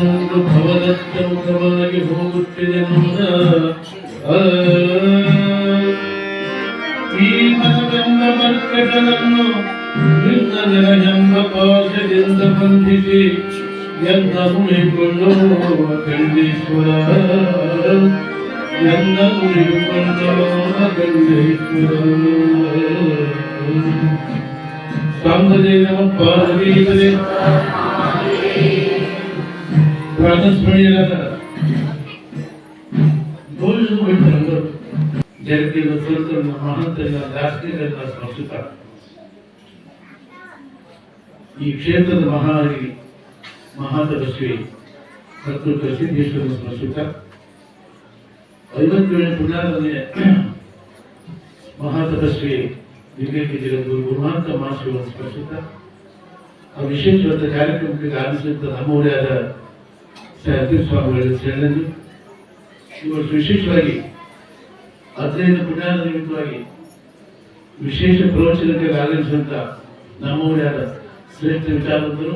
ಮೂರು ಭವದತ್ತ ಮುಖವಾಗಿ ಹೋಗುತ್ತಿದೆ ಮುಂದ ಈ ಮನವೆಂಬ ಮರ್ಕಟನನ್ನು ನಿನ್ನ ಜನವೆಂಬ ಪಾಶದಿಂದ ಬಂಧಿಸಿ ಎಂದ ಹುಳಿಕೊಳ್ಳುವ ಖಂಡೀಶ್ವರ എന്ന ഒരു സന്തദേവം പാർവീകളെ ದೋಷಗಳು ಜನರಿಗೆ ಸ್ವತಂತ್ರ ಮಹತ್ವದ ರಾಷ್ಟ್ರೀಯದ ಪ್ರಸ್ತುತ ಈ ಕ್ಷೇತ್ರದ ಮಹಾರಿ ಮಹಾತಪಸ್ವಿ ಮತ್ತು ಪ್ರಸಿದ್ಧೇಶ್ವರ ಪ್ರಸ್ತುತ ಐವತ್ತೇಳು ಮಹಾತಪಸ್ವಿ ವಿವೇಕಿ ಜಗದ್ಗುರು ಗುರುಮಾಂತ ಮಹರ್ಷಿಗಳ ಸ್ಪರ್ಶಿತ. ವಿಶೇಷವಾದ ಕಾರ್ಯಕ್ರಮಕ್ಕೆ ಆಗಮಿಸಿದಂಥ ನಮ್ಮವರೇ ಶ್ರೀ ಸ್ವಾಮಿಗಳ ಶರಣರು ಇವರು ವಿಶೇಷವಾಗಿ ಅಧ್ಯಯನ ಪುಟಾನ ನಿಮಿತ್ತವಾಗಿ ವಿಶೇಷ ಪ್ರವಚನಕ್ಕೆ ಆಗಮಿಸಿದಂಥ ನಮ್ಮವರೇ ಶ್ರೇಷ್ಠ ವಿಚಾರವಂತರು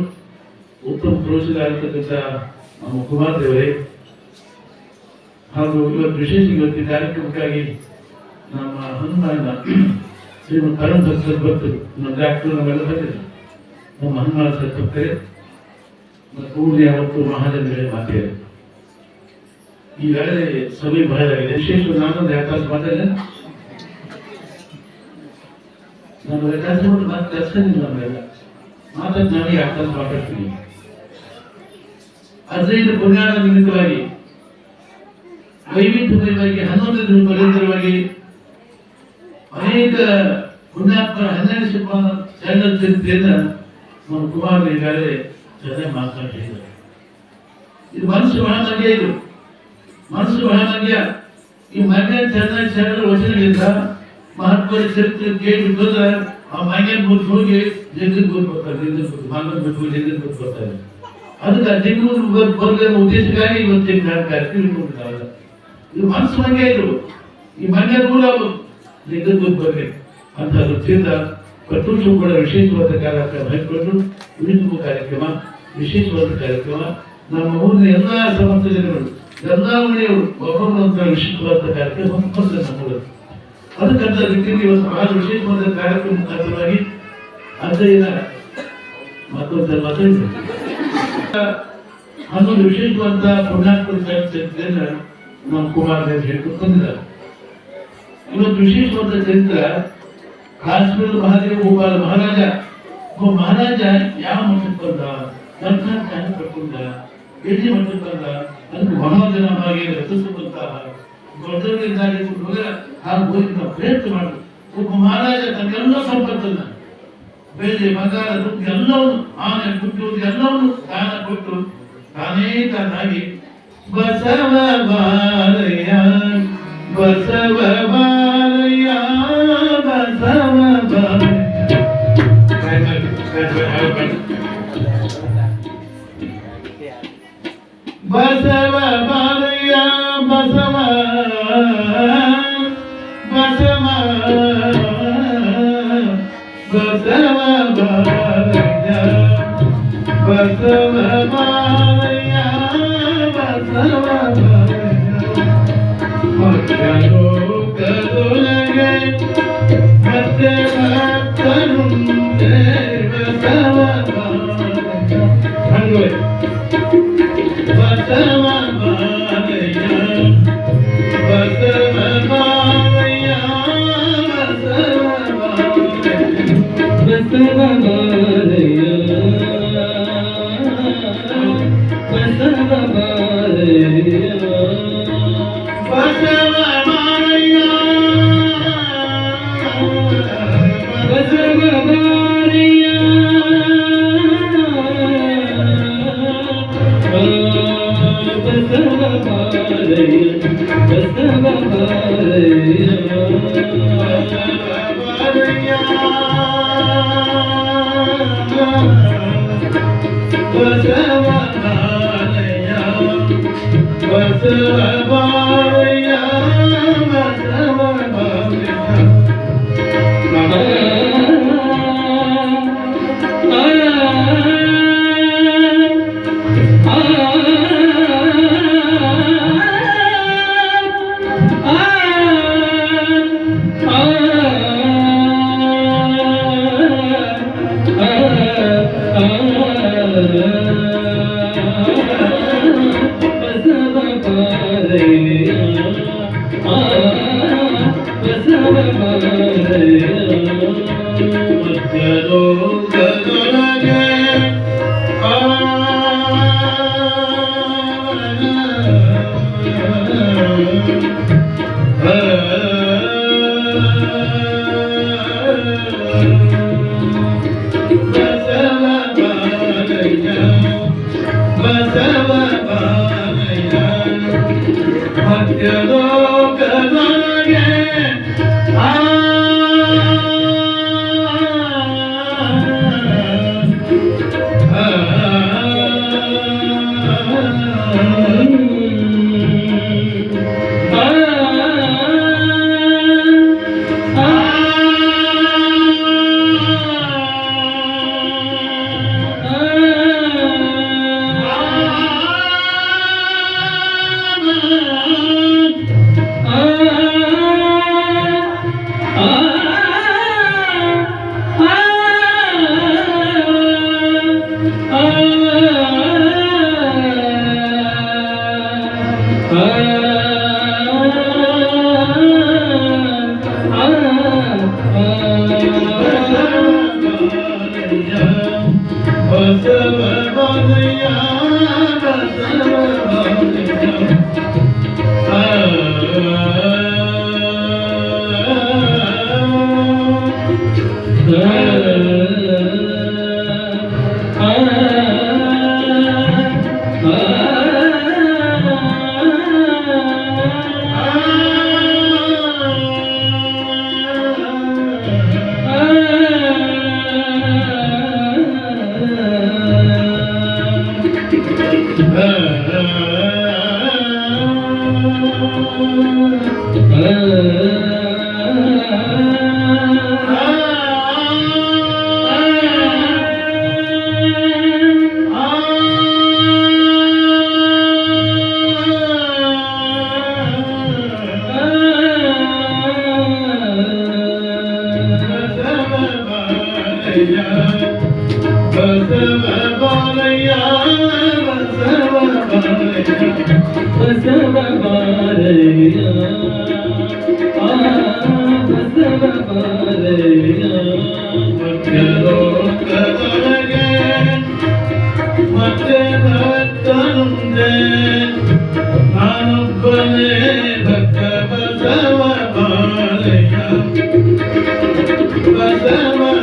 ಉತ್ತಮ ಪ್ರವಚನ ಆಗಿರ್ತಕ್ಕಂಥ ನಮ್ಮ ಕುಮಾರ್ ದೇವರೇ ಹಾಗೂ ಇವತ್ತು ವಿಶೇಷ ಇವತ್ತು ಕಾರ್ಯಕ್ರಮಕ್ಕಾಗಿ ನಮ್ಮ ಹನುಮಾನ ಶ್ರೀಮಂತ ತರುಣ್ ಸರ್ ಬರ್ತಾರೆ ನಮ್ಮ ಡಾಕ್ಟರ್ ನಮ್ಮೆಲ್ಲ ಬಂದಿದೆ ನಮ್ಮ ಹನುಮಾನ ಸರ್ ಬರ್ತಾರೆ ಮತ್ತು ಊರಿನ ಯಾವತ್ತು ಮಹಾಜನರೇ ಮಾತಿದೆ ಈಗಾಗಲೇ ಸಮಯ ಬಹಳಾಗಿದೆ ವಿಶೇಷ ನಾನೊಂದು ಯಾಕಾಸ ಮಾತಾಡಿದೆ ನಮ್ಮ ಯಾಕಾಸ ಮಾಡಿ ನಾನು ಕೆಲಸ ಇಲ್ಲ ನಮ್ಮೆಲ್ಲ. ಮಾತಾಡಿ ನಾನು ಯಾಕಾಸ ಮಾತಾಡ್ತೀನಿ ಹದಿನೈದು ಪುಣ್ಯಾನ ನಿಮಿತ್ತವಾಗಿ ವೈವಿಧ್ಯಮಯವಾಗಿ ಹನ್ನೊಂದು ಪರ್ಯಂತರವಾಗಿ ಅನೇಕ ಪುಣ್ಯಾತ್ಮರ ಹನ್ನೆರಡು ಶತಮಾನ ಚಂದ್ರ ಚರಿತ್ರೆಯನ್ನ ನಮ್ಮ ಕುಮಾರ್ ಈಗಾಗಲೇ ಚೆನ್ನಾಗಿ ಮಾತನಾಡಿದ್ದಾರೆ ಇದು ಮನಸ್ಸು ಬಹಳ ಮಂಡ್ಯ ಇದು. ಮನಸ್ಸು ಬಹಳ ಮಂಡ್ಯ ಈ ಮಂಡ್ಯ ಚಂದ್ರ ಶರಣರ ವಚನಗಳಿಂದ ಮಹತ್ವದ ಚರಿತ್ರೆ ಕೇಳಿ ಬಂದ್ರೆ ಆ ಮಂಡ್ಯ ಬಿಟ್ಟು ಹೋಗಿ ಜಗದ್ ಬರ್ತಾರೆ ಜಗದ್ ಬಿಟ್ಟು ಜಗದ್ ಬರ್ತಾರೆ. ಅದಕ್ಕೆ ಜಗೂರು ಬರ್ಗರ ಉದ್ದೇಶಕ್ಕಾಗಿ ಇವತ್ತಿನ ಕಾರ್ಯಕ್ರಮ ಇದು ಮನಸ್ಸು ಇದು. ಈ ಮಂಡ್ಯ ದೂರ ಬಿಟ್ಟು ಬರ್ಬೇಕು ಅಂತ ವೃತ್ತಿಯಿಂದ ಪ್ರತಿಯೊಂದು ಕೂಡ ವಿಶೇಷವಾದ ಕಾರ್ಯಕ್ರಮ. ಹಮ್ಮಿಕೊಂಡು ಉಳಿದುವ ಕಾರ್ಯಕ್ರಮ, ವಿಶೇಷವಾದ ಕಾರ್ಯಕ್ರಮ. ನಮ್ಮ ಊರಿನ ಎಲ್ಲಾ ಸಮಸ್ತ ಜನಗಳು, ಎಲ್ಲ ಮನೆಯವರು ಒಬ್ಬೊಬ್ಬರಂತ ವಿಶೇಷವಾದ ಕಾರ್ಯಕ್ರಮ ನಮ್ಮ ಊರಲ್ಲಿ. ಅದಕ್ಕಂತ ರೀತಿಯಲ್ಲಿ ಇವತ್ತು ಬಹಳ ವಿಶೇಷವಾದ ಕಾರ್ಯಕ್ರಮ ಮುಖಾಂತರವಾಗಿ ಅಧ್ಯಯನ ಮತ್ತೊಂದು ಮಾತಾಡಿದ್ರು ಹನ್ನೊಂದು ವಿಶೇಷವಾದ ಚರಿತ್ರೆಯನ್ನ ನಮ್ಮ ಕುಮಾರ ಹೇಳ್ಕೊಂಡು ಬಂದಿದ್ದಾರೆ ಇವತ್ತು ವಿಶೇಷವಾದ ಚರಿತ್ರೆ, ಕಾಶ್ಮೀರದ ಮಹಾದೇವ ಗೋಪಾಲ ಮಹಾರಾಜ. ಒಬ್ಬ ಮಹಾರಾಜ ಯಾವ ಮಠಕ್ಕೆ ಬಂದ? ಸರ್ಕಾರ ಜ್ಞಾನ ಪಡ್ಕೊಂಡ ಎಲ್ಲಿ ಮಠಕ್ಕೆ ಬಂದ? ಅದಕ್ಕೆ ಮಹಾಜನ ಹಾಗೆ ರಚಿಸುವಂತಹ ದೊಡ್ಡವರಿಗಾಗಿ ಹಾಗೆ ಹೋಗಿದ್ದ ಪ್ರಯತ್ನ ಮಾಡಿ. ಒಬ್ಬ ಮಹಾರಾಜ ತನ್ನೆಲ್ಲ ಸಂಪತ್ತನ್ನ. ಬೆಳ್ಳಿ ಬಂಗಾರ, ದುಡ್ಡು ಎಲ್ಲವನ್ನು, ಆನೆ ದುಡ್ಡು ಎಲ್ಲವನ್ನು ದಾನ ಕೊಟ್ಟು, ತಾನೇ ತಾನಾಗಿ बसव बालया बसव बालया बसव बसव बालया बसव बसव बसव बालया बसव ಮತ್ತೆ ಬಸವ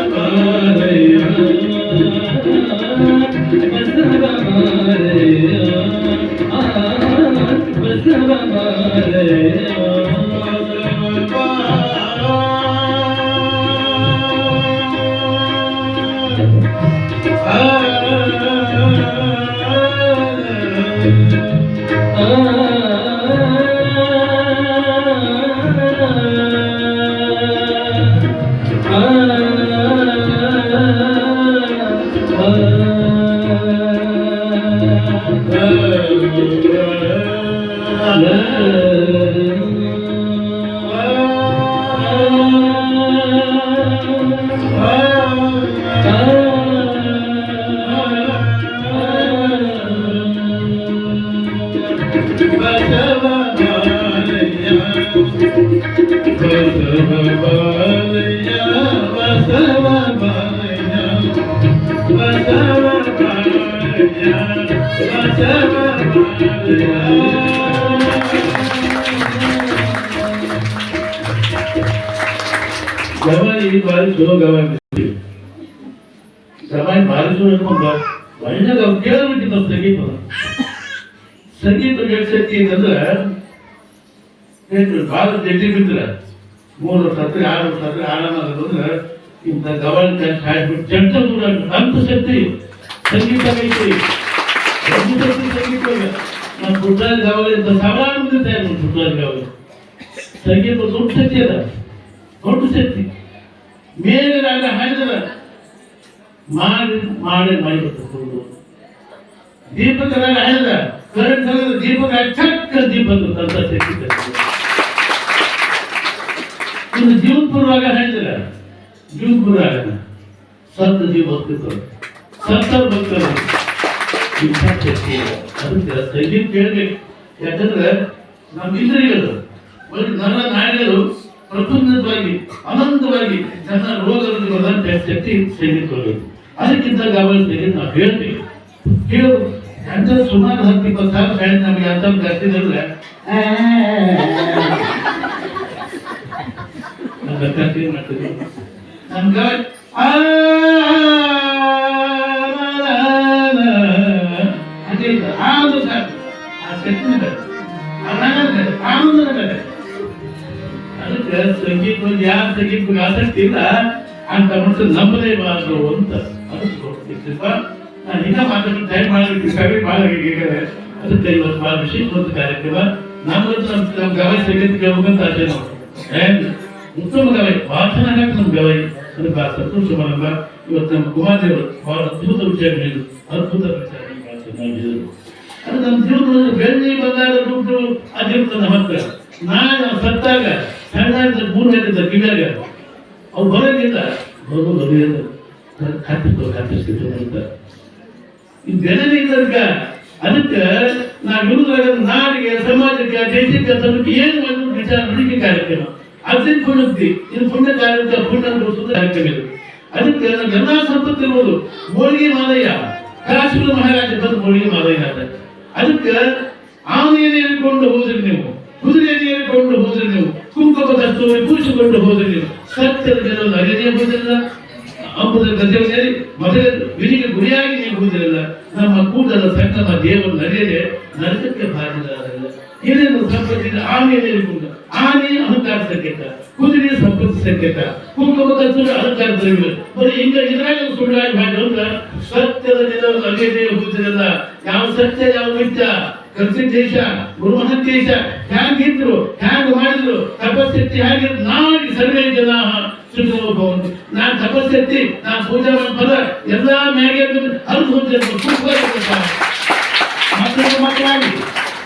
ಗವಾಯಿ ಬಾರಿ ಚಲೋ ಗವಾಯಿ ಗವಾಯಿ ಬಾರಿ ಚಲೋ ಇಟ್ಕೊಂಡ ಒಳ್ಳೆ ಕೇಳಬೇಕಿತ್ತು ಸಂಗೀತ ಸಂಗೀತ ಕೇಳಿಸತಿ ಅಂತಂದ್ರೆ ಭಾಳ ಮೂರು ವರ್ಷ ಆರು ವರ್ಷ ಹತ್ರ ಆರಾಮ ಅಂದ್ರೆ ಇಂಥ ಕಂಡು ಹಾಡ್ಬಿಟ್ಟು ಜಂಟ ದೂರ ಅಂತ ಶಕ್ತಿ ಸಂಗೀತ ಒಂದು ಶಕ್ತಿ ಸಂಗೀತ ಇಲ್ಲ. ನಮ್ಮ ಪುಟ್ಟಾದ ಗವಾಯಿ ಅಂತ ಸಾವಿರಾರು ಮಂದಿ ತಯಾರು ಮಾಡಿ ಪುಟ್ಟಾದ ಗವಾಯಿ ಸಂಗೀತ ದೊಡ್ಡ ಶಕ್ತಿ ಅದ ದೊಡ್ಡ ಶಕ್ತಿ ಮೇಲೆ ರಾಗ ಹಾಡಿದ್ರ ಮಾಡಿ ಮಾಡಿ ಮಾಡಿ ಬರ್ತದೆ ದೀಪಕ ರಾಗ ಹಾಡಿದ ಕರೆಂಟ್ ಹಾಕಿದ್ರೆ ದೀಪಕ ಚಕ್ಕ ದೀಪಕ ಅಂತ ಶಕ್ತಿ ತರ್ತದೆ. ಇನ್ನು ಜೀವನ್ಪುರ ರಾಗ ಹಾಡಿದ್ರ ಜೀವನ್ಪುರ ರಾಗ ಸತ್ತ ಜೀವ ಭಕ್ತಿಗಳು ಸತ್ತ ಭಕ್ತರು ಇಂಥ ಶಕ್ತಿ ಇದೆ. ಅದಕ್ಕೆ ಸಂಗೀತ ಕೇಳಬೇಕು ಯಾಕಂದ್ರೆ ನಮ್ಮ ಇರೋದು ನನ್ನ ನಾಡಿಗಳು ಪ್ರಪಂಚವಾಗಿ ಅನಂತವಾಗಿ ನನ್ನ ರೋಗಗಳನ್ನು ಶಕ್ತಿ ಸೇರಿಕೊಳ್ಳಬೇಕು ಅದಕ್ಕಿಂತ ಗಮನ ತೆಗೆದು ನಾವು ಹೇಳ್ತೀವಿ ಹೇಳು ಎಂತ ಸುಮಾರು ಹತ್ತು ಇಪ್ಪತ್ತು ಸಾವಿರ ಫ್ಯಾನ್ ನಮಗೆ ಅಂತ ಕರ್ತಿದ್ರೆ ನಮ್ಮ ನಮ್ಗ ಆನಂದ ಅದಕ್ಕೆ ಸಂಗೀತ ಯಾರ ಸಂಗೀತ ಆಸಕ್ತಿ ಇಲ್ಲ, ಅಂತ ಮನಸ್ಸು ನಂಬದೇ ಬಾರದು ಅಂತ ಅದಕ್ಕೆ ಹೋಗ್ತಿದ್ದಪ್ಪ ನಾನು ಟೈಮ್ ಮಾಡಲಿಕ್ಕೆ ಕವಿ ಹೀಗಿದೆ ಅದಕ್ಕೆ ಇವತ್ತು ಭಾಳ ವಿಶೇಷ ಒಂದು ಕಾರ್ಯಕ್ರಮ. ನಮ್ಗಂತೂ ನಮ್ಮ ಸಂಗೀತ ಕೇಳ್ಬೇಕಂತ ನಾವು. ಉತ್ತಮ ಗವಾಯಿ ನಮ್ಮ ಗವಾಯಿ. ಸಂತೋಷ ಕುಮಾರದೇವರು ಭಾಳ ಅದ್ಭುತ ವಿಚಾರ ಅದ್ಭುತ ವಿಚಾರ. ಭಾಳ ಚೆನ್ನಾಗಿ ಹೇಳಿದ್ರು. ಅದು ನಮ್ಮ ಜೀವನದಲ್ಲಿ ಬೆಳ್ಳಿ ಬಂಗಾರ ದುಡ್ಡು ಅದಿರ್ತದೆ ಹತ್ರ ನಾಳೆ ಸತ್ತಾಗ ಸಣ್ಣ ಮೂರು ಹೇಳಿದ್ದ ಕಿವಿಯಾಗ ಅವ್ರು ಬರೋದಿಲ್ಲ ಬರೋ ಬರೆಯೋದು ಹಾಕಿಸ್ಕೊ ಹಾಕಿಸ್ಕೊತ ಅಂತ. ಈ ಬೆಳೆದಿದ್ದಕ್ಕ ಅದಕ್ಕೆ ನಾವು ಇರುವಾಗ ನಾಡಿಗೆ, ಸಮಾಜಕ್ಕೆ, ದೇಶಕ್ಕೆ ತನಕ ಏನು ಒಂದು ವಿಚಾರ ನಡಿಕೆ ಕಾರ್ಯಕ್ರಮ. ಅದನ್ನ ಪುಣ್ಯಕ್ತಿ. ಇದು ಪುಣ್ಯ ಕಾರ್ಯಕ್ರಮ, ಪುಣ್ಯ ಅನುಭವಿಸೋದು ಕಾರ್ಯಕ್ರಮ ಅದಕ್ಕೆ ಅದಕ್ಕೆ ಎಲ್ಲ ಸಂಪತ್ತು ಇರ್ಬೋದು ಹೋಳಿಗೆ ಮಾಲಯ್ಯ ಕಾಶ್ಮೀರ ಮಹಾರಾಜ ಬಂದು ಹೋಳಿಗೆ ಮಾಲಯ್ಯ ಅಂತ ಅದಕ್ಕೆ ಆನೆಯನ್ನು ಏರಿಕೊಂಡು ಹೋದ್ರಿ ನೀವು ಕುದುರೆಯನ್ನು ಏರಿಕೊಂಡು ಹೋದ್ರಿ ನೀವು ಕುಂಕುಮ ಕಸ್ತೂರಿ ಪೂಜಿಸಿಕೊಂಡು ಹೋದ್ರಿ ನೀವು ಸತ್ಯದ ಗೆಲುವು ಅರಿಯದೇ ಹೋದಿಲ್ಲ ಅಂಬುದ ಗದ್ದೆಯಲ್ಲಿ ಮೊದಲ ವಿಧಿಗೆ ಗುರಿಯಾಗಿ ನೀವು ಹೋದಿರಲ್ಲ ನಮ್ಮ ಕೂದಲ ಸಂಗಮ ದೇವರು ನಡೆಯದೆ ನರಕಕ್ಕೆ ಬಾರಿದಾರಲ್ಲ ಏನೇನು ಸಂಪತ್ತಿನ ಏರಿಕೊಂಡು ಆನೆ ಅಹಂಕಾರ ಸಂಕೇತ ಕುದುರೆ ಸಂಪತ್ತಿ ಸಂಕೇತ ಕುಂಕುಮ ಕಸ್ತೂರಿ ಅಹಂಕಾರ ಬರೀ ಹಿಂಗ ಇದ್ರಾಗ ಸುಳ್ಳಾಗಿ ಮಾಡಿ ಅಂದ್ರೆ ಸತ್ಯದ ನಿಲವು ನಡೆಯದೆ ಹೋಗುತ್ತಿರಲ್ಲ ಯಾವ ಸತ್ಯ, ಯಾವ ಮಿತ್ಯ ಕರ್ಸಿದ ದೇಶ ಹ್ಯಾಂಗಿದ್ರು ಹ್ಯಾಂಗ ಮಾಡಿದ್ರು? ತಪಸ್ಥಿತಿ ಹೇಗಿದ್ರು ನಾಡಿ ಸರ್ವೇ ಜನ ಭವಂತು ನಾನು ತಪಸ್ಸೆತ್ತಿ, ನಾನು ಪೂಜೆ ಪದ ಎಲ್ಲ ಮ್ಯಾಗೆ ಅರ್ಧ ಮಕ್ಕಳು ಮಕ್ಕಳಾಗಲಿ,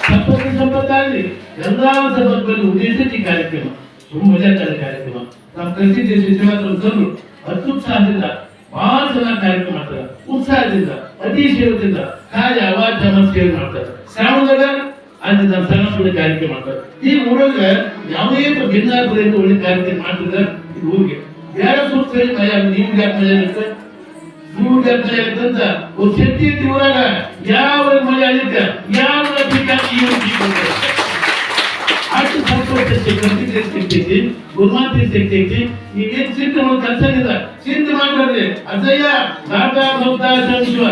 ಸಂಪತ್ತು ಸಂಪತ್ತಾಗಲಿ, ಎಲ್ಲಾ ಸಂಪತ್ತಲ್ಲಿ ಉದ್ದೇಶಿತ ಈ ಕಾರ್ಯಕ್ರಮ, ತುಂಬ ಮಜಾಕಾರಿ ಕಾರ್ಯಕ್ರಮ. ನಮ್ಮ ಕೃಷಿ ದೇಶ ತಂದ್ರು ಅತ್ಯುತ್ಸಾಹದಿಂದ ಬಹಳ ಚೆನ್ನಾಗಿ ಕಾರ್ಯಕ್ರಮ ಮಾಡ್ತಾರೆ. ಉತ್ಸಾಹದಿಂದ, ಅತಿ ಸೇವದಿಂದ ಕಾಯ ಅವಾಜ ಸೇವೆ ಮಾಡ್ತಾರೆ. ಶ್ರಾವಣದಾಗ ಅಲ್ಲಿ ನಮ್ಮ ಸಣ್ಣ ಕಾರ್ಯಕ್ರಮ ಮಾಡ್ತಾರೆ. ಈ ಊರಾಗ ಯಾವುದೇ ಭಿನ್ನಾಪುರ ಒಳ್ಳೆ ಕಾರ್ಯಕ್ರಮ ಮಾಡ್ತಿದ್ದಾರೆ ಊರಿಗೆ. ಯಾರು ಮಯ ನೀವು ಯಾಕೆ ಮಜಾ ಇರುತ್ತೆ ನೀವು ಯಾಕೆ ಇರುತ್ತಂತ ಒಂದು ಶಕ್ತಿ ಐತಿ ಊರಾಗ ಯಾವ ಮಳೆ ಆಗಿರುತ್ತೆ ಯಾವ ಅಷ್ಟು ಸಂತೋಷ ಊರಿಗೆ ಶಕ್ತಿ ಐತಿ ಸಂತೋಷ ಶಕ್ತಿ ಐತಿ ಒಂದು ಕೆಲಸ ಇಲ್ಲ. ಚಿಂತೆ ಭಕ್ತ ಸಂಶಿವ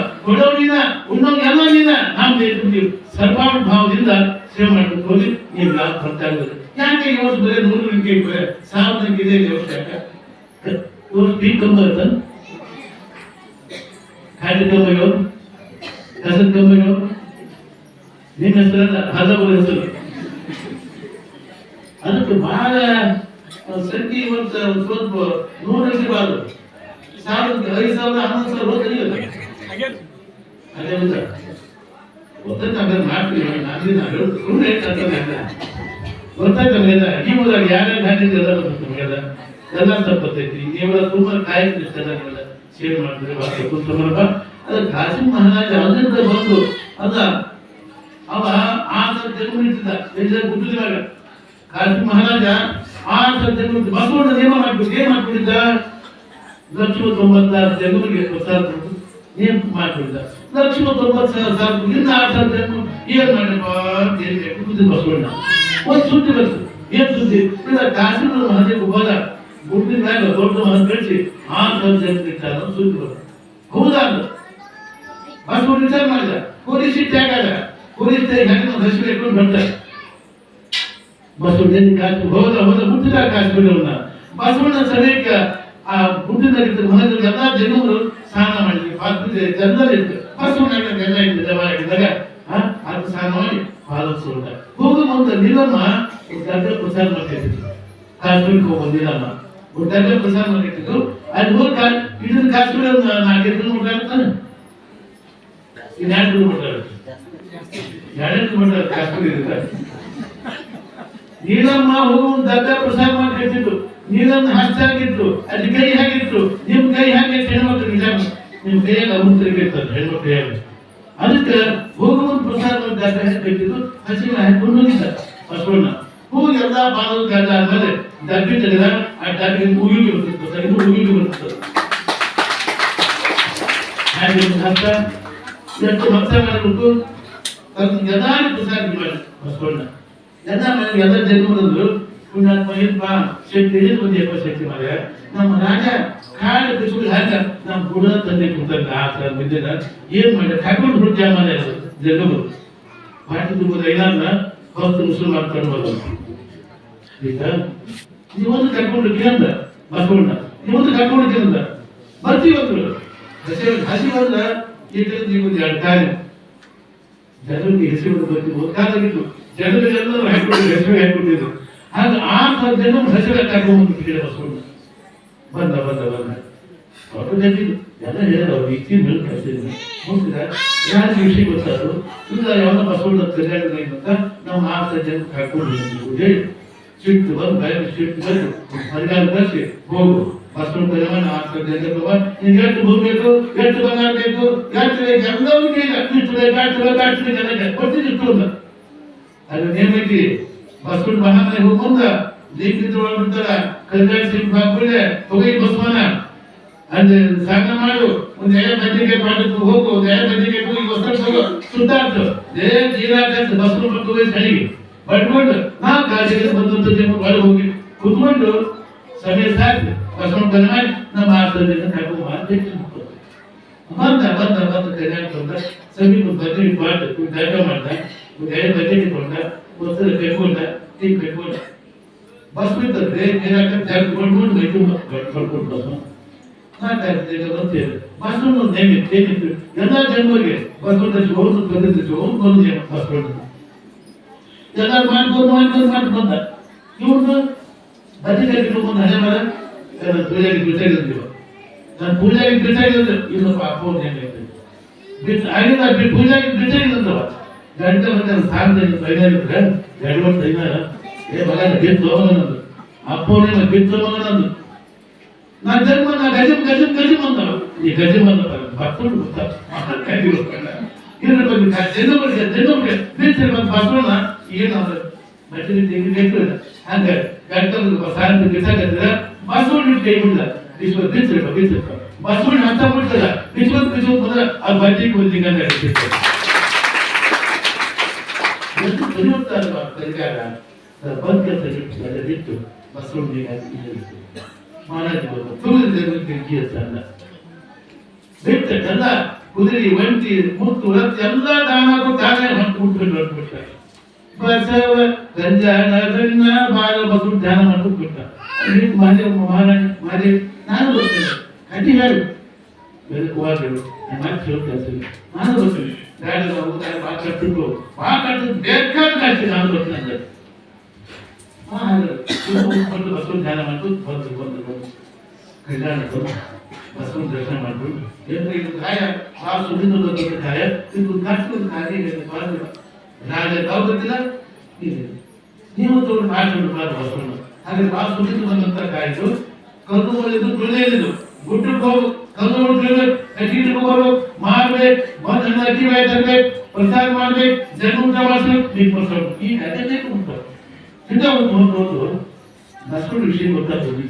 ಎಲ್ಲ ನೀನ. ನಾವು ಹೇಳ್ತೀವಿ ಭಾವದಿಂದ ಸೇವೆ ಮಾಡ್ಬೇಕು ಹೋಗಿ ಯಾವ ಬರ್ತಾ ಇರೋದು ಯಾಕೆ ಇವತ್ತು ಬರೀ ನೂರು ಗಂಟೆ ಇದ್ರೆ ಸಾವಿರ ಗಂಟೆ ಇದೆ ಯಾಕೆ? ಇವ್ರು ಟೀ ಕಂಬ ಇರ್ತ ನಿಮ್ಮ ಹೆಸರಲ್ಲ ಹೆಸರು. ಅದಕ್ಕೆ ಬಹಳ ಸಂಖ್ಯೆ ಇವತ್ತು ಸ್ವಲ್ಪ ನೂರಕ್ಕೆ ಬಾರದು ಸಾವಿರದ ಐದು ಸಾವಿರದ ಹನ್ನೊಂದು ಸಾವಿರ ಹೋಗಿ ಅದೇ ಇಲ್ಲ ಗೊತ್ತಾಯ್ತು ಹಂಗಾರೆ ಮಾಡ್ತೀವಿ ನಾನು ನಾನು ಎಲ್ಲ ಯಾರ್ಯಾರು ಹಾಕಿದ್ರೆ ಎಲ್ಲ ಗೊತ್ತು ಎಲ್ಲ ತಪ್ಪತ್ತೈತಿ ನೀವೆಲ್ಲ ತುಂಬ ಕಾಯಕ್ಕೆ ಚೆನ್ನಾಗಿಲ್ಲ ಶೇರ್ ಮಾಡ್ತಾರೆ ವಾಕ್ಯ ಅದ ಕಾಸಿಂ ಮಹಾರಾಜ ಅಲ್ಲಿಂದ ಬಂದು ಅದ ಅವ ಆತ ಬೇಜಾರ್ ಗುಡ್ಡದಾಗ ಕಾಶಿ ಮಹಾರಾಜ ಆ ತೆಗೆದು ಬಸವಣ್ಣ ನೇಮ ಮಾಡ್ಬಿಟ್ಟು ಏನ್ ಮಾಡ್ಬಿಟ್ಟಿದ್ದ? ಲಕ್ಷ ತೊಂಬತ್ತಾರು ಗೊತ್ತಾಗ್ಬಿಟ್ಟು ಲಕ್ಷ ತೊಂಬತ್ತು ಸಾವಿರ ಸಾವಿರ ಇನ್ನು ಆರು ಸಾವಿರ ಜನ ಏನ್ ಮಾಡಪ್ಪ ಅಂತ ಏನ್ ಬೇಕು ಬುದ್ಧಿ ಬಸವಣ್ಣ ಒಂದ್ ಸುದ್ದಿ ಬಂತು ಏನ್ ಸುದ್ದಿ ಇಲ್ಲ ಕಾಶಿ ಮಹಾದೇವ ಹೋದ ಗುಡ್ಡಿನ ಮ್ಯಾಗ ದೊಡ್ಡ ಮಹನ್ ಕಳಿಸಿ ಆರು ಸಾವಿರ ಜನ ಇರ್ತಾರ ಅಂತ ಸುದ್ದಿ ಬಂತು ಹೌದಾ ಅಂತ ಬಸವಣ್ಣ ವಿಚಾರ ಮಾಡಿದ ಪೊಲೀಸ್ ಇಟ್ಟಾಗ ಪೊಲೀಸ್ ಹೆಂಗ್ ಹಸಿರು ಇಟ್ಕೊಂಡು ಬರ್ತಾರೆ ಬಸವಣ್ಣ ಕಾಸು ಹೋದ ಹೋದ ಮುಟ್ಟಿದ ಕಾಸು ಬಿಡೋಣ ಬಸವಣ್ಣ ಸರಿಯಕ್ಕ ಆ ಗುಡ್ಡದಲ್ಲಿದ್ದ ಮನೆಯಲ್ಲಿ ಎಲ್ಲಾ ಜನರು ಸ್ನಾನ ಮಾಡಿ ಪಾತ್ರೆ ಎಲ್ಲ ಇತ್ತು ಬಸವಣ್ಣ ಎಲ್ಲ ಇತ್ತು ದೇವಾಲಯದಾಗ ಅದು ಸ್ನಾನ ಮಾಡಿ ಪಾಲಿಸೋಣ ಹೋಗು ಮುಂದೆ ನೀಲಮ್ಮ ಒಂದು ಪ್ರಸಾದ ಮಾಡ್ತಿದ್ರು. ಕಾಶ್ಮೀರಕ್ಕೆ ಹೋಗೋ ಪ್ರಸಾದ ಗಡ್ಡ ಪ್ರಸಾರ ಮಾಡ್ತಿದ್ರು. ಅಲ್ಲಿ ಹೋಗಿ ಕಾ ಇದನ್ನ ಕಾಶ್ಮೀರ ನಾಲ್ಕೈದು ಕಿಲೋಮೀಟರ್ ಇನ್ನು ಎರಡು ಕಾಶ್ಮೀರ ನೀಲಮ್ಮ ಹೋಗುವ ದತ್ತ ಪ್ರಸಾದ ಮಾಡ್ತಿದ್ರು. ನೀಲಮ್ಮ ಹಚ್ಚಾಗಿತ್ತು ಅಲ್ಲಿ ಕೈ ಹಾಕಿತ್ತು ನಿಮ್ ಕೈ ಹಾಕಿ ಹೆಣ್ಮಕ್ಳು ನಿಜ ನಿಮ್ ಕೈಯಾಗ ಅಮೃತರಿಗಿರ್ತದೆ ಹೆಣ್ಮಕ್ಳು ಕೈಯಾಗ ಅದಕ್ಕೆ ಹೋಗುವಂತ ಪ್ರಸಾದ ಮಾಡಿ ದತ್ತ ಕಟ್ಟಿದ್ದು ಹಸಿರು ಹಾಕೊಂಡು ಹೋಗಿದ್ದ ಬಸವಣ್ಣ ಹೋಗಿ ಎಲ್ಲಾ ಬಾಗಿಲು ಕಳೆದ ಆದ್ಮೇಲೆ ಡಬ್ಬಿ ತೆಗೆದ ಆ ಡಬ್ಬಿ ಉಗಿಗೆ ಬರ್ತದೆ ತೆಗೆದು ಉಗಿಗೆ ಬರ್ತದೆ. ಹಾಗೆ ಒಂದು ಹತ್ತ ಎಷ್ಟು ಭಕ್ತ ಮಾಡಿಬಿಟ್ಟು ತನ್ನ ಯದಾನಿ ಪ್ರಸಾದ ಮಾಡಿ. ಬಸವಣ್ಣ ಯದಾ ಮನೆಗೆ ಯದ ಜನ್ಮದಂದ್ರು ಏನ್ಪ ಶಕ್ತಿ ಮಾರ್ಯ ನಮ್ಮ ರಾಜ ಕಾಳು ಬಿಸಿಲು ಹಾಕ ನಮ್ಮ ತಂದೆ ಆ ಏನ್ ಕರ್ಕೊಂಡು ಹುಡುಗ ಮನೆ ಪಾಟಿ ತುಂಬದ ಐನಾರ್ನ ಹೊತ್ತು ಮಾಡ್ಕೊಂಡು ಬರೋದು ನೀವೊಂದು ಕರ್ಕೊಂಡು ಕೇಂದ್ರ ಬಸವಣ್ಣ. ನೀವೊಂದು ಕರ್ಕೊಂಡು ಬರ್ತೀವಿ ಒಂದು ಹಸಿ ಬಂದ ಈಗ ನೀವೊಂದು ಎರಡು ಕಾರ್ಯ ಜನರಿಗೆ ಹೆಸರು ಗೊತ್ತಾಗಿತ್ತು ಜನರಿಗೆಲ್ಲರೂ ಹಾಕೊಂಡು ಹೆಸರು ಹಾಕೊಂಡಿದ್ರು ಆಗ ಆ ಜನ ಹೆಸರು ಕರ್ಕೊಂಡು ಬಿಟ್ಟಿದೆ ಬಸವಣ್ಣ ಬಂದ ಬಂದ ಬಂದ. ಜನರಿಗೆ ಎಲ್ಲ ಹೇಳಿದ್ರು ಇಕ್ಕಿ ಮೇಲೆ ಕಳಿಸಿದ್ರು. ಮುಂದೆ ಯಾರು ವಿಷಯ ಗೊತ್ತಾದ್ರು. ಇಲ್ಲ ಯಾವನ ಬಸವಣ್ಣ ಅಂತ ನಾವು ಆ ಸಜ್ಜನ ಕರ್ಕೊಂಡು ಹೇಳಿ. ಸಿಟ್ಟು ಬಂದು, ಭಯ ಸಿಟ್ಟು ಬಂದು ಮರಿಗಾಲ ಕಳಿಸಿ, ಹೋಗು. ಬಸವಣ್ಣ ಕಲ್ಯಾಣ ಆ ಜನ ನಿನ್ಗೆ ಎಷ್ಟು ಹೋಗ್ಬೇಕು ಎಷ್ಟು ಬಂಗಾರ ಬೇಕು ಎಷ್ಟು ಬೇಕು ಎಲ್ಲವೂ ಈಗ ಇಷ್ಟು ಬೇಕು, ಅಷ್ಟು ಬೇಕು ಅಷ್ಟು ಬೇಕು ಇಷ್ಟು ಬಸವಣ್ಣ ಮಹಾಮನೆ ಹೋಗಿ ಮುಂದ ದೀಪಿತ ಒಳಗಿರ್ತಾರ ಕಲ್ಯಾಣ ಸಿಂಗ್ ಬಾಬುಳೆ ಹೋಗಿ ಬಸವನ ಅಂದ್ರೆ ಸಾಧನೆ ಮಾಡು ಒಂದ್ ಎಳೆ ಬದ್ನಿಗೆ ಮಾಡಕ್ಕೆ ಹೋಗು ಒಂದ್ ಎಳೆ ಬದ್ನಿಗೆ ಹೋಗಿ ವಸ್ತ್ರ ಹೋಗು ಸುತ್ತಾಡ್ತು ದೇ ಜೀರಾಕಂತ ಬಸವನ ಬಂದು ಹೋಗಿ ಸಳಿಗೆ ಬಡ್ಕೊಂಡು ನಾ ಕಾಜಿಗೆ ಬಂದಂತ ಒಳಗೆ ಹೋಗಿ ಕುತ್ಕೊಂಡು ಸಮಯ ಸಾಕು ಬಸವನ ಮಾಡಿ ನಮ್ಮ ಆಸ್ಪತ್ರೆಯಿಂದ ಕರ್ಕೊಂಡು ಮಾಡಿ ಬಂದ ಬಂದ ಬಂದ ಕಲ್ಯಾಣ ಬಂದ ಸಮೀಪ ಬದ್ನಿಗೆ ಮಾಡಿ ದಾಟ ಮಾಡ್ದ ಒಂದ್ ಎಳೆ ಬದ್ನಿಗೆ ಕೊಂಡ ವಸ್ತ್ರ ಕಟ್ಕೊಂಡ ಟೀ ಕಟ್ಕೊಂಡ ಬಸ್ ಬಿದ್ದದ್ರೆ ಏನಾಗ್ತದೆ ಜಾಗ ಕೊಂಡ್ಕೊಂಡು ಮೈಕು ಕಳ್ಕೊಂಡು ಬಸ್ ಮಾತಾಡ್ತಿದ್ದೆ ಬರ್ತೀವಿ ಬಸ್ಸನ್ನು ನೇಮಿತ್ತು ನೇಮಿತ್ತು ಎಲ್ಲ ಜನರಿಗೆ ಬಸ್ಸನ್ನು ಹೋದ್ರು ಬಂದಿದ್ದು ಹೋಗಿ ಬಂದು ಜನ ಬಸ್ಕೊಂಡು ಎಲ್ಲ ಮಾಡ್ಕೊಂಡು ಮಾಡ್ಕೊಂಡು ಮಾಡಿ ಬಂದ ಇವ್ರದ್ದು ಬದಿಗಾಗಿ ಒಂದು ಹಣೆ ಮರ ಪೂಜೆಗೆ ಬಿಟ್ಟಾಗಿರ್ತೀವ ನಾನು ಪೂಜೆಗೆ ಬಿಟ್ಟಾಗಿದ್ದೆ ಅಪ್ಪ ನೇಮಿತ್ತು ಬಿಟ್ಟು ಆಗಿಲ್ಲ ಬಿಟ್ಟು ಪೂಜೆಗೆ ಬಿಟ್ಟಾಗಿದ್ದವ ಗಂಟೆ ಮತ್ತೆ ಜನ್ಮ ನಾ ಗಜಿಮ್ ಗಜಿಮ್ ಗಜಿಮ್ ಅಂತ ಈ ಗಜಿಮ್ ಅಂತ ಭಕ್ತರು ಗೊತ್ತಾಗ ಇದ್ರ ಬಗ್ಗೆ ಬಸವಣ್ಣ ಬಸವಣ್ಣ ಕೈ ಬಿಡಲ್ಲ ಈಶ್ವರ ನಿಂತಿರ್ಬೇಕು ನಿಂತಿರ್ತಾರೆ ಆ ಬಜ್ಜಿಗೆ ಬಂದಿಗೆ ಅಂತ ಹೇಳ್ತಿರ್ತಾರೆ ಪರಿವರ್ತಾರ ಪರಿಕಾರ. ಸರ್ಕಾರ ಬಿಟ್ಟು ಬಸವಣ್ಣಿಗೆ ಮಹಾರಾಜ ಅಲ್ಲ ಕುದುರೆ, ಒಂಟಿ, ಮುತ್ತು ರತ್ ಎಲ್ಲ ದಾನಕ್ಕೂ ತಾನೇ ಹೊರಟ್ಬಿಟ್ಟ ಬಸವ ಗಂಜಾಣ ಬಾಲ ಬಸವ ಧ್ಯಾನ ಮಹಾರಾಜ ನಾನು ಬರ್ತೇನೆ ಕಟ್ಟಿ ಬೆಳಕುವಾಗಲು ಮತ್ತೆ ಹೇಳ್ತಾರೆ ನಾನು ಬರ್ತೇನೆ. ಗಾಡಿ ಹೋಗ್ತಾರೆ ಬಾ ಕಟ್ಟಿಟ್ಟು ಬಾ ಕಟ್ಟು ಬೇಕಾದ ಕಾಡ್ತೀನಿ ನಾನು ಬರ್ತೇನೆ ಅಂದ್ರೆ. ಬಂದು ಬಸವನ ಬಸವನ ದರ್ಶನ ನೀವು ಬಸವಣ್ಣ ಹಾಗೆ ಆ ಸುದ್ದಿನ ಬಂದಂತ ಕಾಯ್ದು ಕಲ್ಲು ಒಳ್ಳೆದು ಗುಡ್ಡಕ್ಕೆ ಹೋಗು. ಕಲ್ಲು ಹೊಡ್ಕೊಳ್ಬೇಕು ಕಟ್ಟಿ ಹೋಗ್ಬೇಕು ಮಾಡ್ಬೇಕು ಬಂದು ಅಕ್ಕಿ ಬಾಯಿ ತರ್ಬೇಕು ಪ್ರಸಾದ ಮಾಡ್ಬೇಕು ಜನ ಊಟ ಮಾಡ್ಬೇಕು ನೀವು ಬರ್ಕೊಂಡು ಈ ಕಥೆನೇ ಉಂಟು ಇಂಥ ಒಂದು ಒಂದು ಒಂದು ಬಸವಣ್ಣ ವಿಷಯ ಗೊತ್ತಾಗ್ತದೆ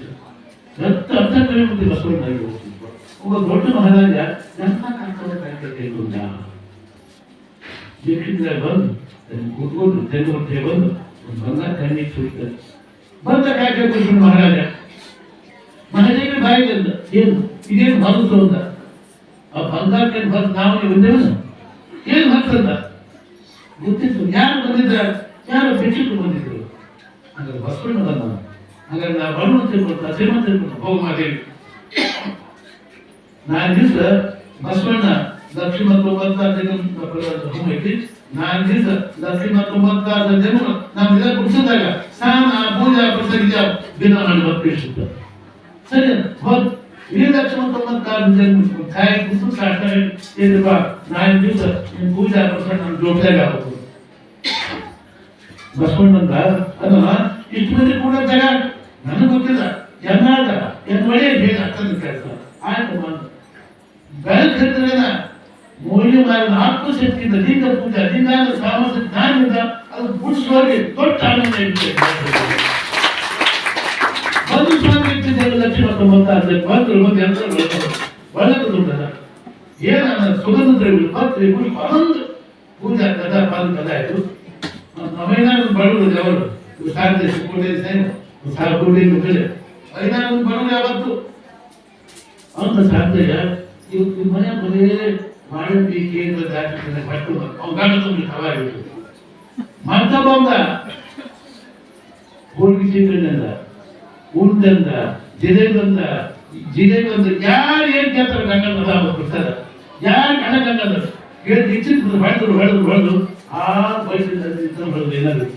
ರಕ್ತ ಅರ್ಥ ಕಲಿಯುತ್ತೆ ಬಸವಣ್ಣನಾಗಿ ಹೋಗ್ತಿದ್ವು ಒಬ್ಬ ದೊಡ್ಡ ಮಹಾರಾಜ ನನ್ನ ಕಾಂತವ ಕಾಯ್ಕೆ ಕೈಗೊಂಡ ದೀಕ್ಷಿತ ಬಂದು ಕೂತ್ಕೊಂಡು ತೆಗೆದುಕೊಂಡೆ ಬಂದು ಒಂದು ಬಂಗಾರ ಕಣ್ಣಿಗೆ ಸುರಿತಾರೆ ಬಂದ ಕಾಯ್ಕೆ ಕೂತ್ಕೊಂಡು ಮಹಾರಾಜ ಮಹಾರಾಜಗೆ ಬಾಯಿ ಬಂದ ಏನು ಇದೇನು ಹೊರತು ಅಂತ? ಆ ಬಂಗಾರ ಕೈ ಬಂದು ನಾವು ಬಂದೇವನ ಏನು ಹತ್ತಂದ ಗೊತ್ತಿತ್ತು. ಯಾರು ಬಂದಿದ್ದ? ಯಾರು ಭಿಕ್ಷುಕರು ಬಂದಿದ್ರು ಹಾಗಾದ್ರೆ ಬಸವಣ್ಣ ಬಂದ ಹಾಗಾದ್ರೆ ನಾ ಬಣ್ಣ ತಿಳ್ಕೊಳ್ತಾ ಶ್ರೀಮಂತ ತಿಳ್ಕೊಳ್ತಾ ಹೋಗಿ ಮಾಡಿ ನಾಲ್ಕು ದಿವಸ ಬಸವಣ್ಣ ದಕ್ಷಿಣ ತೊಂಬತ್ತಾರು ಜನ ಐತಿ ನಾಲ್ಕು ದಿವಸ ದಕ್ಷಿಣ ತೊಂಬತ್ತಾರು ಜನ ನಾವು ಇದೆಲ್ಲ ಕುಡಿಸಿದಾಗ ಸ್ನಾನ ಪೂಜಾ ಪ್ರಸಂಗ ದಿನ ನಾನು ಬರ್ತಿರ್ಸುತ್ತ ಸರಿ ಹೋದ್ ಈ ಲಕ್ಷ್ಮಣ ತೊಂಬತ್ತಾರು ಜನ ಕಾಯಿ ಕುಸು ಕಾಟ ಏನಿಲ್ಲ ನಾಲ್ಕು ದಿವಸ ನಿಮ್ ಪೂಜಾ ಪ್ರಸಂಗ ನಮ್ಮ ಜೋಡ್ದಾಗ ಆಗ್ಬೇಕು ಬಸವಣ್ಣಂದ ಅದನ್ನ ಇಷ್ಟು ಮಂದಿ ಕೂಡ ಜಗ ನನಗೆ ಗೊತ್ತಿಲ್ಲ ಜನಾದ ಎನ್ ಒಳ್ಳೆಯ ಹೇಗೆ ಅರ್ಥದ ಕೆಲಸ ಆಯ್ತು ಬಂದು ಬೆಳಕಿನ ಮೌಲ್ಯ ಮಾರಿನ ಆತ್ಮಶಕ್ತಿಯಿಂದ ಲಿಂಗ ಪೂಜೆ ಲಿಂಗಾಂಗ ಸಾಮರ್ಥ್ಯ ಜ್ಞಾನದಿಂದ ಅದು ಪುರುಷವಾಗಿ ದೊಡ್ಡ ಆನಂದ ಇರ್ತದೆ ಐದು ಲಕ್ಷ ತೊಂಬತ್ತಾರು ಬಂದ್ರು ಯಂತ್ರ ಒಳ್ಳೆದು ದುಡ್ಡಲ್ಲ ಏನನ್ನ ಸುಗಂಧ ದ್ರವ್ಯ ಒಂದು ಪೂಜಾ ಕಥಾ ಪಾದ ಕಥಾ ಆಯ್ತು ನವೇನಾದ್ರು ಬಡವರು ದೇವರು ಸಾವಿರ ಯಾವತ್ತು? ಸಾಧ್ಯ ಮನೆ ಬರೇ ಮಾಡಿ ಕೇಂದ್ರ ದಾಟಿ ಪಟ್ಟು ಅವಗಾಡ ತುಂಬ ಸವಾಲಿತ್ತು ಮತ್ತ ಬಂದ. ಹೋಗಿ ಜಿಲೆ ಬಂದ ಒಂದು ಯಾರು ಏನ್ ಕೇಳ್ತಾರೆ ಅದಾವ ಬಿಡ್ತಾರ. ಯಾರು ಕಣ ಗಂಗದ ಹೇಳಿ ಇಚ್ಚಿತ್ ಹೊಡೆದ್ರು ಹೊಡೆದ್ರು ಆ ವಯಸ್ಸಿನ ಏನಾದ್ರು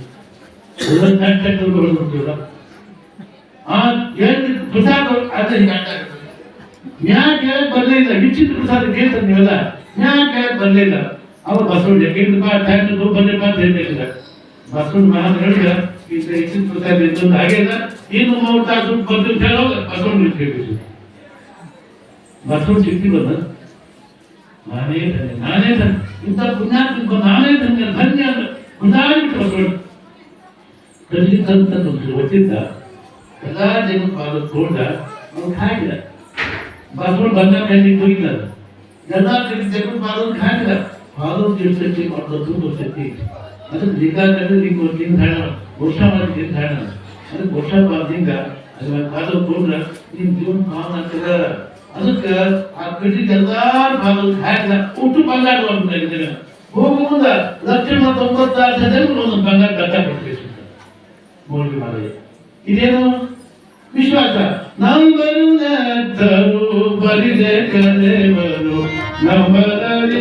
ಏನು ಪ್ರಸಾದ ಅದೇ ಯಾಕೆ ವಿಚಿತ್ರ ಪ್ರಸಾದ ಕೇಳ್ತಾರೆ ನೀವೆಲ್ಲ. ಯಾಕೆ ಅವ್ರು ಬಸವಣ್ಣ ಬಸವಣ್ಣ ಮಹಾನ್ ಹೇಳಿದ ಈಗ ಹೆಚ್ಚಿನ ಪ್ರಸಾದ ಇದ್ದು ಹಾಗೆ ಇನ್ನು ಮೂರು ತಾಸು ಬಂದು ಹೇಳೋ ಬಸವಣ್ಣ ಕೇಳಬೇಕು. ಬಸವಣ್ಣ ಸಿಕ್ತಿ ಬಂದ ನಾನೇ ಧನ್ಯ ನಾನೇ ಧನ್ಯ ಇಂಥ ಪುಣ್ಯಾತ್ಮ ನಾನೇ ಧನ್ಯ ಧನ್ಯ ಅಂತ ಪುಣ್ಯಾತ್ಮ ಬಸವಣ್ಣ ಕಲಿತಂತ ಗೊತ್ತಿದ್ದ ಎಲ್ಲಾ ಜನ ಪಾದ ತೋಂಡ ಅವ್ನು ಹಾಕಿದ ಬಸವಣ್ಣ ಬಂದ ಕಣ್ಣಿಗೆ ಹೋಗಿಲ್ಲ ಎಲ್ಲಾ ಜನ ಪಾದ ಹಾಕಿದ ಪಾದ ತಿಳ್ಸಕ್ಕೆ ಮಾಡೋದು ಗೊತ್ತೈತಿ ಅದಕ್ಕೆ ಬೇಕಾದ್ರೆ ನೀವು ತಿಂದ ಹಣ ವರ್ಷ ಮಾಡಿ ತಿಂದ ಹಣ ಅದಕ್ಕೆ ವರ್ಷ ಬಾದಿಂದ ಅದ್ರ ಪಾದ ತೋಂಡ್ರ ನಿಮ್ ಜೀವನ ಭಾವನ ಆಗ್ತದ ಅದಕ್ಕೆ ಆ ಕಟ್ಟಿಗೆ ಎಲ್ಲಾರು ಪಾದ ಹಾಕಿದ ಒಟ್ಟು ಬಂಗಾರ ಮುಂದೆ ಲಕ್ಷಣ ತೊಂಬತ್ತಾರು ಜನ ಒಂದು ಬಂಗಾರ ಕಟ್ಟ ಕೊಡ್ತೀವಿ ಮೋಡಿ ಇದೇನು? ವಿಶ್ವಾಸ. ನಂಬರು ನೆತ್ತರು ಬರಿದೆ ಕರೆವರು ನಂಬರಲಿಯಲಿ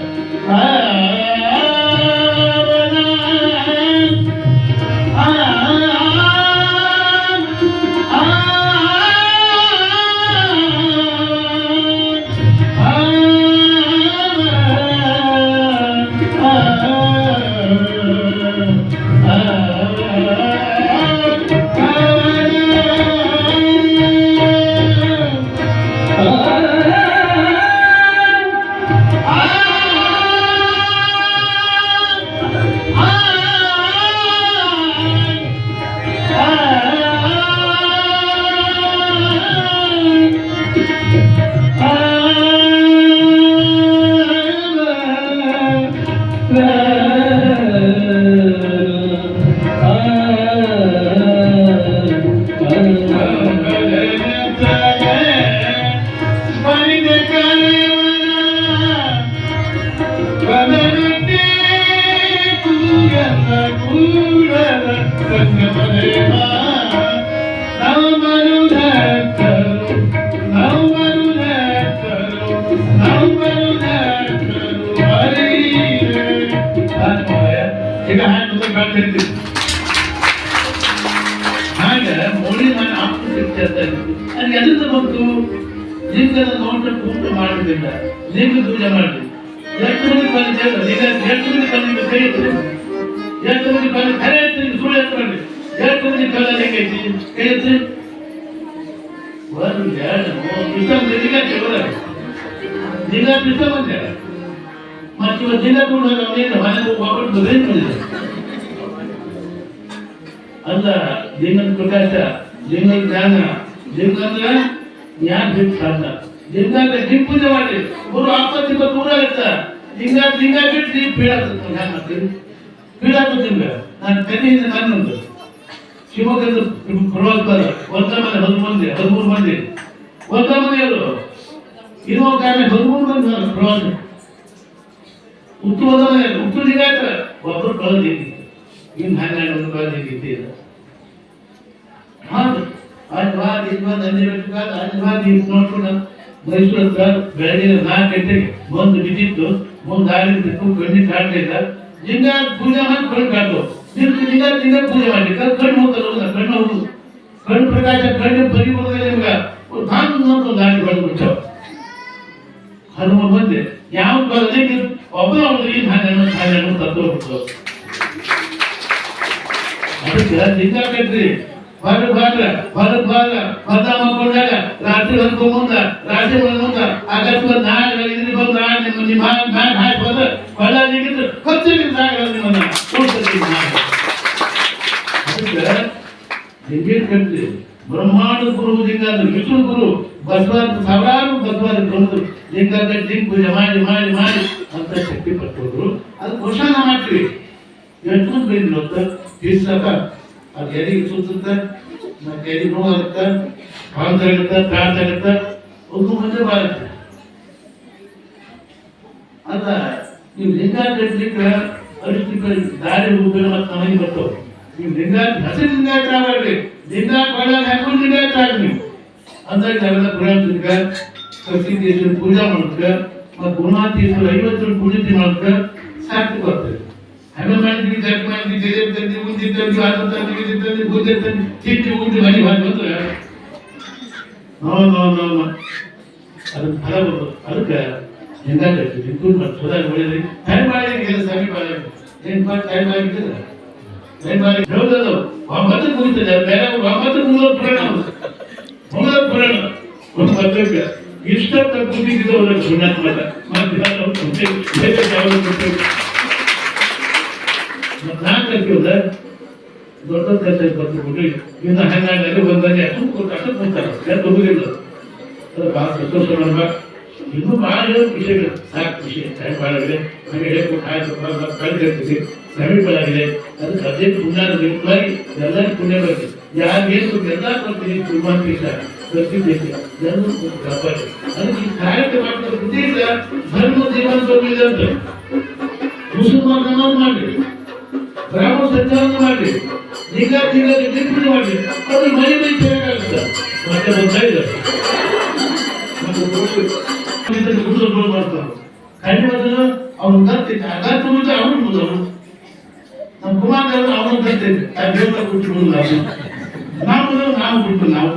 ಅವನೇನು ಮನೆಗೆ ಹೋಗ್ಬಿಟ್ಟು ಏನ್ ಮಾಡಿದೆ ಅಲ್ಲ, ಲಿಂಗದ ಪ್ರಕಾಶ ಲಿಂಗ ಜ್ಞಾನ ಅಂದ್ರೆ ಜ್ಞಾನ ಬಿಟ್ಟು ಸಾಧ್ಯ. ಲಿಂಗ ಅಂದ್ರೆ ಲಿಂಗ ಪೂಜೆ ಮಾಡಿ, ಗುರು ಆಪತ್ತಿ ಇಪ್ಪತ್ತು ಆಗುತ್ತೆ ಲಿಂಗ ಲಿಂಗ ಬಿಟ್ಟು ನೀವು ಬೀಳಾಗ್ತದೆ ಹ್ಯಾಂಗ ಮಾಡ್ತೀನಿ ಬೀಳಾಗ್ತದೆ ನಾನು ಕಣ್ಣಿಂದ ಶಿವಮೊಗ್ಗದ ಪ್ರವಾಸ ಒಂದ ಮನೆ ಹದಿಮೂರು ಮಂದಿ ಹದಿಮೂರು ಮಂದಿ. ಒಂದ ಮನೆಯವರು ಇರುವ ಕಾರಣ ಹದಿಮೂರು ಮಂದಿ ಪ್ರವಾಸ ಉತ್ತರ ಹೋದ ಮನೆ ಉತ್ತರ ಜಿಲ್ಲೆ ಒಬ್ಬರು ಕಳೆದಿತ್ತು ಇನ್ನು ಹನ್ನೆರಡು ಒಂದು ಕಳೆದಿದ್ದಿಲ್ಲ ಹೌದು ಅಲ್ಲಿ ಬಾ ಇಲ್ಲಿ ಬಾ ನಂದಿ ಬೆಟ್ಟಕ್ಕೆ ಬಾ, ಅಲ್ಲಿ ಬಾ ನೀನು ನೋಡ್ಕೊಂಡು ಮೈಸೂರು ಹತ್ರ ಬೆಳಗ್ಗೆ ನಾಲ್ಕು ಗಂಟೆಗೆ ಒಂದು ಬಿದ್ದಿತ್ತು ಮುಂದೆ ದಾರಿ ಬಿಟ್ಟು ಕಣ್ಣಿ ಕಾಣಲಿಲ್ಲ ಲಿಂಗ ಪೂಜೆ ಮಾಡಿ ಕಣ್ಣು ಕಾಣು ನಿಂತು ಲಿಂಗ ಲಿಂಗ ಪೂಜೆ ಮಾಡಿ ಕಣ್ಣು ಹೋಗಲ್ಲ ಕಣ್ಣು ಹೋಗುದು ಕಣ್ಣು ಪ್ರಕಾಶ ಕಣ್ಣು ಬರಿ ಬರೋದಿಲ್ಲ ನಿಮ್ಗೆ ನಾನು ನೋಡ್ಕೊಂಡು ದಾರಿ ಬಂದು ಬಿಟ್ಟವು ಹನುಮ ಬಂದೆ ಯಾವ ಕಾಲದಲ್ಲಿ ಒಬ್ಬ ಅವ್ರಿಗೆ ಹಾಗೆ ಹಾಗೆ ತಂದು ಹೋಗ್ತು ಅದಕ್ಕೆ ಕಟ್ರಿ ಬಾರ ಬಾರ ಬಾರ ಬಾರ ಮತ ಮಕ್ಕೊಂಡಾಗ ರಾತ್ರಿ ಹೊತ್ತು ಮುಂದ ರಾತ್ರಿ ಬಂದ ಮುಂದ ಅಕಸ್ಮಾತ್ ನಾಳೆ ಇದ್ರಿ ಬಂದ ನಾಳೆ ನಿಮ್ಮ ನಿಮ್ಮ ಮ್ಯಾಗ ಹಾಕಿ ಬಂದ ಕೊಳ್ಳ ನಿಗಿದ್ರು ಹತ್ತಿರ ಸಾಗ ನಿಮ್ಮನ್ನ. ಅದಕ್ಕೆ ಕಟ್ರಿ ಬ್ರಹ್ಮಾಂಡ ಗುರು ಲಿಂಗಾದ್ರು ವಿಷ್ಣು ಗುರು ಬಸವಾದ ಸಾವಿರಾರು ಬಸವಾದ ಬಂದು ಲಿಂಗ ಕಟ್ಟಿ ಲಿಂಗ ಪೂಜೆ ಮಾಡಿ ಮಾಡಿ ಮಾಡಿ ಅಂತ ಶಕ್ತಿ ಪಟ್ಟೋದ್ರು ಅದು ಘೋಷಣೆ ಮಾಡ್ತೀವಿ. ಎಷ್ಟು ಬೈದ್ರು ಅಂತ ತೀರ್ಸಕ ಅದು ಎದಿಗೆ ಸುತ್ತುತ್ತೆ? ಮತ್ತೆ ಎದಿ ನೋವಾಗುತ್ತೆ ಕಾಲ್ ತಗುತ್ತೆ ಕಾಲ್ ತಗುತ್ತೆ ಒಂದು ಮುಂದೆ ಬಾರುತ್ತೆ. ಅಲ್ಲ ನೀವು ಲಿಂಗ ಕಟ್ಲಿಕ್ಕೆ ಅರಿಸ್ಲಿಕ್ಕೆ ದಾರಿ ರೂಪೇಣ ಮತ್ತೆ ನಮಗೆ ಬರ್ತವೆ. ನೀವು ಲಿಂಗ ಹಸಿ ಲಿಂಗಾಯತ ಆಗಬೇಡ್ರಿ ಲಿಂಗ ಕೊಳ್ಳಾಗ ಹಾಕೊಂಡು ಲಿಂಗಾಯತ ಆಗಿ ನೀವು ಅಂದಾಗ ನಾವೆಲ್ಲ ಪುರಾಣಿಕ ಕರ್ಸಿದ್ದೇಶ್ವರ ಪೂಜಾ ಮಾಡಕ್ಕ ಮತ್ತು ಗುಣಾತೀಶ್ವರ ಐವತ್ತು ಪುಣ್ಯತಿ ಮಾಡಕ್ಕ ಸಾಕು ಬರ್ತದೆ ಹಂಗ ಮಾಡಿದ್ವಿ ಜಗ್ ಮಾಡಿದ್ವಿ ಜಯ ತಂದಿ ಉಂದಿ ತಂದಿ ಆಟ ತಂದಿ ಗಿಡ ತಂದಿ ಬೂದೆ ತಂದಿ ಚಿಟ್ಟಿ ಉಂಡಿ ಮನೆ ಮಾಡಿ ಬಂದ್ರೆ ನೋ ನೋ ನೋ ನೋ ಅದಕ್ಕೆ ಫಲ ಬರ್ತದೆ ಅದಕ್ಕೆ ಹೆಂಗಾಗ್ತದೆ ಇಂಪ್ರೂವ್ ಮಾಡಿ ಸುಧಾರಣೆ ಮಾಡಿದ್ರಿ ಟೈಮ್ ಮಾಡಿದ್ರಿ ಎಲ್ಲ ಸಮೀಪ ಏನು ಮಾಡಿ ಟೈಮ್ ಆಗಿದ್ದಿಲ್ಲ ಟೈಮ್ ಮಾಡಿ ಹೇಳೋದು ಒಂಬತ್ತು ಮುಗಿತದೆ ಬೇರೆ ಒಂಬತ್ತು ಮೂವತ್ತು ಪುರಾಣ ಮೂವತ್ತು ಪುರಾಣ ಒಂದು ಪತ್ರಕ್ಕೆ ಇಷ್ಟೊತ್ತ ಕೂತಿದ್ದವರ ಗುಣಾತ್ಮಕ ಮತ್ತೆ ನಾನು ಕೊಡ್ತೇವೆ ಬೇರೆ ಯಾವಾಗ ಕೊಡ್ತೇವೆ ಮತ್ತೆ ನಾಲ್ಕು ಕಲ್ತಿವ್ದ ದೊಡ್ಡ ಕಲ್ತಿ ಬರ್ತಿಬಿಟ್ಟು ಇನ್ನು ಹಂಗಾಗಿ ಬಂದಾಗ ಅಷ್ಟು ಕೊಟ್ಟು ಅಷ್ಟು ಕೊಡ್ತಾರೆ ಯಾರು ಹೋಗಿಲ್ಲ ಅದು ಭಾಳ ಸಂತೋಷ ಮಾಡ್ಬೇಕು ಇನ್ನೂ ಭಾಳ ವಿಷಯಗಳು ಸಾಕು ವಿಷಯ ಟೈಮ್ ಭಾಳಾಗಿದೆ ಹಾಗೆ ಹೇಳ್ಕೊಟ್ಟು ಆಯ್ತು. ಕಳ್ದಿರ್ತೀವಿ ಸಮೀಪವಾಗಿದೆ ಅದು ಸದ್ಯಕ್ಕೆ ಪುಣ್ಯ ನಿಮಿತ್ತವಾಗಿ ಎಲ್ಲರಿಗೂ ಪುಣ್ಯ ಬರುತ್ತೆ. ಯಾರು ಏನು ಎಲ್ಲ ಕೊಡ್ತೀನಿ. ಕುರ್ಮಾಂತಿಸ ಪ್ರತಿದ್ದೇಶ ಈ ಧರ್ಮ ಮಾಡಿ ಮಾಡಿ ಮಾಡಿ ಅದು ಗೊತ್ತಾಯಿಲ್ಲ ಗುರುಗಳು ಮಾಡ್ತಾರೆ ಖಂಡಿತ ಅವ್ನು ಗತ್ತಿದ್ದ ಅಗತ್ಯ ಮುಂಚೆ ಅವನು ಮುದನು ನಮ್ಮ ಕುಮಾರ್ ಅವನು ಗತ್ತಿದ್ದ ಆ ದೇವರ ಬಿಟ್ಟು ನಾವು ನಾವು ಮುದಲು ನಾವು ಬಿಟ್ಟು ನಾವು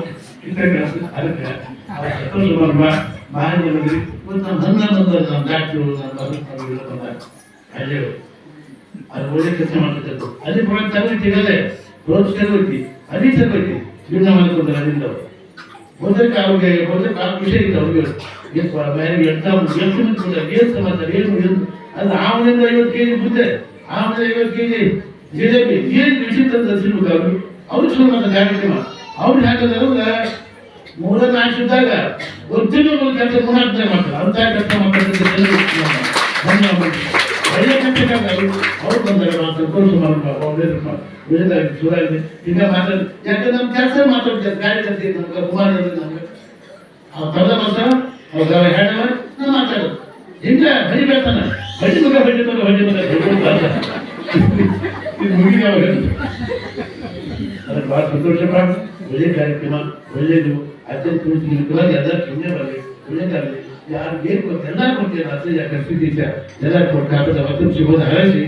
ಇಂಥ ಕೆಲಸ ಅದಕ್ಕೆ ಅವ್ರ ಸಂತೋಷ ಬರ್ಬ ಬಾಯಿ ಬಂದ್ರಿ ಮತ್ತು ನಮ್ಮ ಹನ್ನ ಬಂದ ನಮ್ಮ ಡಾಕ್ಟ್ರು ನಮ್ಮ ಅಭಿಪ್ರಾಯಗಳು ಬಂದಾಗ ಅಲ್ಲೇ ಅದು ಒಳ್ಳೆ ಕೆಲಸ ಮಾಡ್ತಿತ್ತು ಅಲ್ಲಿ ಪುರಾಣ ತರಬೇತಿ ಇರದೆ ರೋಜ್ ತರಬೇತಿ ಅದೇ ತರಬೇತಿ ಜೀವನ ಮಾಡ್ಕೊಂಡ್ರೆ ಅಲ್ಲಿಂದ ಮೊದಲಕ್ಕೆ ಅವ್ರಿಗೆ ಮೊದಲಕ್ಕೆ ಆ ವಿಷಯ ಇತ್ತು ಅವ್ರಿಗೆ ಎಷ್ಟು ಬೇರೆ ಎಕ್ಸಾಮ್ ಎಷ್ಟು ಮಂದಿ ಏನು ಸಮಾಚಾರ, ಏನು ಏನು ಅದು ಆಮೇಲಿಂದ ಐವತ್ತು ಕೆ ಜಿ ಮುದ್ದೆ ಆಮೇಲೆ ಐವತ್ತು ಕೆ ಜಿ ಜಿಲೇಬಿ. ಏನು ವಿಷಯ ಸಿಗ್ಬೇಕು ಅವರು ಅವ್ರು ಶುರು ಮಾಡ್ತಾರೆ ಕಾರ್ಯಕ್ರಮ ಅವ್ರು ಹಾಕಿದ್ರೆ ಮೂಲ ಕೆಲಸ ಅಂತ ಕೆಲಸ ಮಾಡ್ತಾರೆ. ಒಳ್ಳೆ ಕಟ್ಟಕ್ಕಾಗ ಅವ್ರು ಬಂದಾಗ ಮಾತ್ರ ಕೋರ್ಸ್ ಮಾಡ್ಬೇಕು ಒಳ್ಳೇದಪ್ಪ ಒಳ್ಳೇದಾಗಿ ಸುರಾಗಿದೆ ಈಗ ಮಾತಾಡಿ ಯಾಕಂದ್ರೆ ನಮ್ಮ ಕೆಲಸ ಮಾತಾಡ್ತಾರೆ ಕಾರ್ಯಕರ್ತೆ ನಮ್ಗೆ ಕುಮಾರ ನಮ್ಗೆ ಅವ್ರು ಕಳೆದ ಮಾತ್ರ ಅವ್ರು ಹೇಳವ ನಾವು ಮಾತಾಡೋದು ಹಿಂಗ ಬರಿಬೇಕನ್ನ ಬಡ್ಡಿ ಮಗ ಬಡ್ಡಿ ಮಗ ಬಡ್ಡಿ ಮಗ ಬಡ್ಡಿ ಮಗ ಅಂತ. ಇದು ಮುಗಿದವಾಗ ಅದಕ್ಕೆ ಭಾಳ ಸಂತೋಷ ಪಾಠ ಒಳ್ಳೆ ಕಾರ್ಯಕ್ರಮ ಒಳ್ಳೆಯದು ಅತ್ಯಂತ ನಿಮಗೆ ಎಲ್ಲ ಪುಣ್ಯ ಬರಲಿ ಒಳ್ಳೆದಾಗಲಿ ಯಾರು ಬೇಕು ಎಲ್ಲ ಕೊಡ್ತೀರ ಅಸಹ್ಯ ಕರ್ಸಿದ್ದೀರ ಎಲ್ಲ ಕೊಟ್ಟು ಕಾಪದ ಮತ್ತು ಸಿಗೋದು ಹಾರೈಸಿ